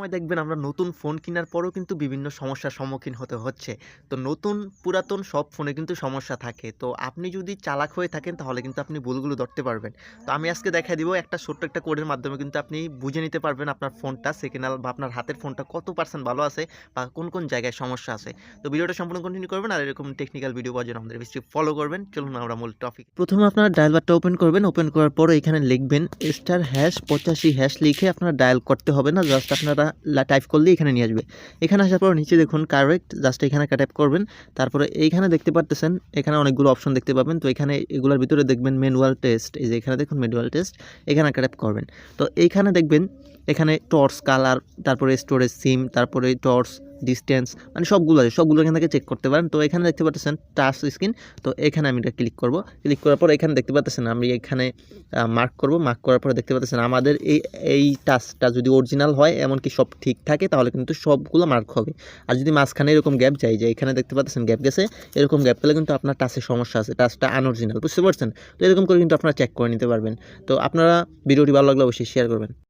সময় দেখবেন আমরা নতুন ফোন কেনার পরও কিন্তু বিভিন্ন সমস্যার সম্মুখীন হতে হচ্ছে। তো নতুন, পুরাতন সব ফোনে কিন্তু সমস্যা থাকে। তো আপনি যদি চালাক হয়ে থাকেন তাহলে কিন্তু আপনি ভুলগুলো ধরতে পারবেন। তো আমি আজকে দেখা দিব একটা ছোট্ট একটা কোডের মাধ্যমে কিন্তু আপনি বুঝে নিতে পারবেন আপনার ফোনটা সেকেন্ড বা আপনার হাতের ফোনটা কত পার্সেন্ট ভালো আছে বা কোন কোন জায়গায় সমস্যা আছে। তো ভিডিওটা সম্পূর্ণ কন্টিনিউ করবেন আর এরকম টেকনিক্যাল ভিডিও পাওয়ার জন্য আমাদের বেশি ফলো করবেন। চলুন আমরা মূল টপিক প্রথমে আপনার ডায়াল বারটা ওপেন করবেন। ওপেন করার পর এখানে লিখবেন স্টার হ্যাশ পঁচাশি হ্যাশ লিখে আপনারা ডায়াল করতে হবে না। জাস্ট আপনারা টাইপ করলে এখানে নিয়ে আসবে। এখানে আসার পর নিচে দেখুন কারেক্ট জাস্ট এখানে টাইপ করবেন। তারপরে এইখানে দেখতে পারতেছেন, এখানে অনেকগুলো অপশন দেখতে পাবেন। তো এখানে এগুলোর ভিতরে দেখবেন ম্যানুয়াল টেস্ট এই যে এখানে দেখুন ম্যানুয়াল টেস্ট এখানে টাইপ করবেন। তো এইখানে দেখবেন, এখানে টর্চ কালার তারপরে স্টোরেজ সিম তারপরে টর্চ ডিস্টেন্স মানে সবগুলো আছে, সবগুলো এখান থেকে চেক করতে পারেন। তো এখানে দেখতে পাচ্ছেন টাচ স্ক্রিন তো এখানে আমি এটা ক্লিক করব। ক্লিক করার পর এখানে দেখতে পাচ্ছেন আমি এখানে মার্ক করব। মার্ক করার পরে দেখতে পাচ্ছেন আমাদের এই এই টাচটা যদি অরিজিনাল হয়, এমনকি সব ঠিক থাকে, তাহলে কিন্তু সবগুলো মার্ক হবে। আর যদি মাঝখানে এরকম গ্যাপ যায়, যে এখানে দেখতে পাচ্ছেন গ্যাপ গেছে, এরকম গ্যাপ পেলে কিন্তু আপনার টাচের সমস্যা আছে টাচটা আনঅরিজিনাল বুঝতে পারছেন? তো এরকম করে কিন্তু আপনারা চেক করে নিতে পারবেন। তো আপনারা ভিডিওটি ভালো লাগলে অবশ্যই শেয়ার করবেন।